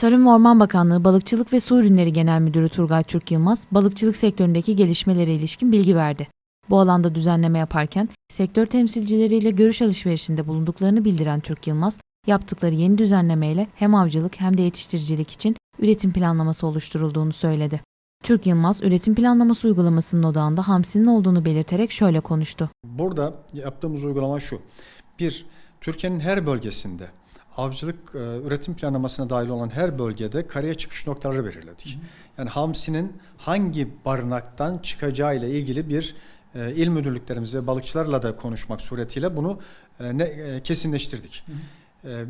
Tarım ve Orman Bakanlığı Balıkçılık ve Su Ürünleri Genel Müdürü Turgay Türk Yılmaz, balıkçılık sektöründeki gelişmelere ilişkin bilgi verdi. Bu alanda düzenleme yaparken sektör temsilcileriyle görüş alışverişinde bulunduklarını bildiren Türk Yılmaz, yaptıkları yeni düzenlemeyle hem avcılık hem de yetiştiricilik için üretim planlaması oluşturulduğunu söyledi. Türk Yılmaz, üretim planlaması uygulamasının odağında hamsinin olduğunu belirterek şöyle konuştu. Burada yaptığımız uygulama şu. Bir, Türkiye'nin her bölgesinde avcılık e, üretim planlamasına dahil olan her bölgede karaya çıkış noktaları belirledik. Yani hamsinin hangi barınaktan çıkacağı ile ilgili bir e, il müdürlüklerimiz ve balıkçılarla da konuşmak suretiyle bunu e, ne, e, kesinleştirdik. E,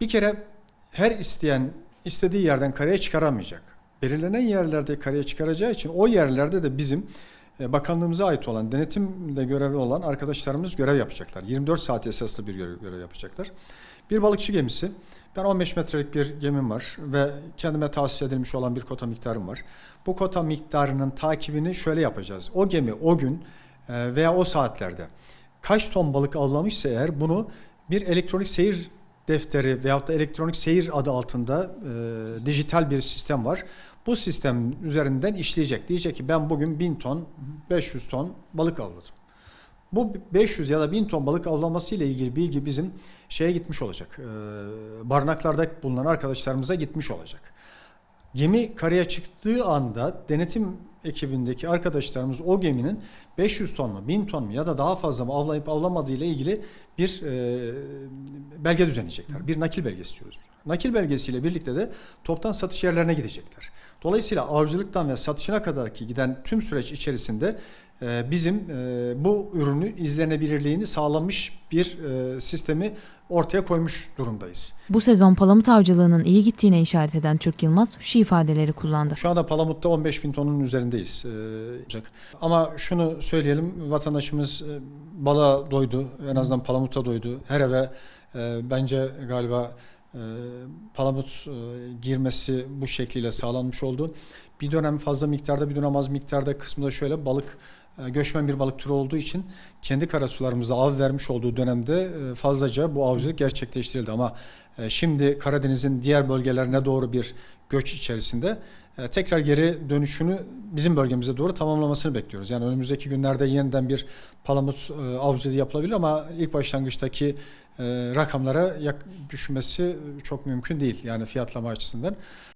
bir kere her isteyen istediği yerden karaya çıkaramayacak. Belirlenen yerlerde karaya çıkaracağı için o yerlerde de bizim e, bakanlığımıza ait olan denetimle görevli olan arkadaşlarımız görev yapacaklar. 24 saat esaslı bir görev, görev yapacaklar. Bir balıkçı gemisi. Ben 15 metrelik bir gemim var ve kendime tahsis edilmiş olan bir kota miktarım var. Bu kota miktarının takibini şöyle yapacağız. O gemi o gün e, veya o saatlerde kaç ton balık avlamışsa eğer bunu bir elektronik seyir defteri veyahut da elektronik seyir adı altında e, dijital bir sistem var. Bu sistem üzerinden işleyecek. Diyecek ki ben bugün 1000 ton, 500 ton balık avladım. Bu 500 ya da 1000 ton balık avlanması ile ilgili bilgi bizim şeye gitmiş olacak. E, barınaklarda bulunan arkadaşlarımıza gitmiş olacak. Gemi karaya çıktığı anda denetim ekibindeki arkadaşlarımız o geminin 500 ton mu, 1000 ton mu ya da daha fazla mı avlayıp avlamadığı ile ilgili bir e, belge düzenleyecekler. Bir nakil belgesi diyoruz. Nakil belgesiyle birlikte de toptan satış yerlerine gidecekler. Dolayısıyla avcılıktan ve satışına kadar ki giden tüm süreç içerisinde bizim e, bu ürünü izlenebilirliğini sağlamış bir e, sistemi ortaya koymuş durumdayız. Bu sezon palamut avcılığının iyi gittiğine işaret eden Türk Yılmaz şu ifadeleri kullandı. Şu anda Palamut'ta 15 bin tonun üzerindeyiz. Ee, olacak. Ama şunu söyleyelim, vatandaşımız e, balığa doydu, en azından Palamut'a doydu. Her eve e, bence galiba e, Palamut e, girmesi bu şekliyle sağlanmış oldu. Bir dönem fazla miktarda, bir dönem az miktarda kısmında şöyle balık e, göçmen bir balık türü olduğu için kendi karasularımızda av vermiş olduğu dönemde e, fazlaca bu avcılık gerçekleştirildi. Ama e, şimdi Karadeniz'in diğer bölgelerine doğru bir göç içerisinde e, tekrar geri dönüşünü bizim bölgemize doğru tamamlamasını bekliyoruz. Yani önümüzdeki günlerde yeniden bir palamut e, avcılığı yapılabilir ama ilk başlangıçtaki e, rakamlara düşmesi çok mümkün değil yani fiyatlama açısından.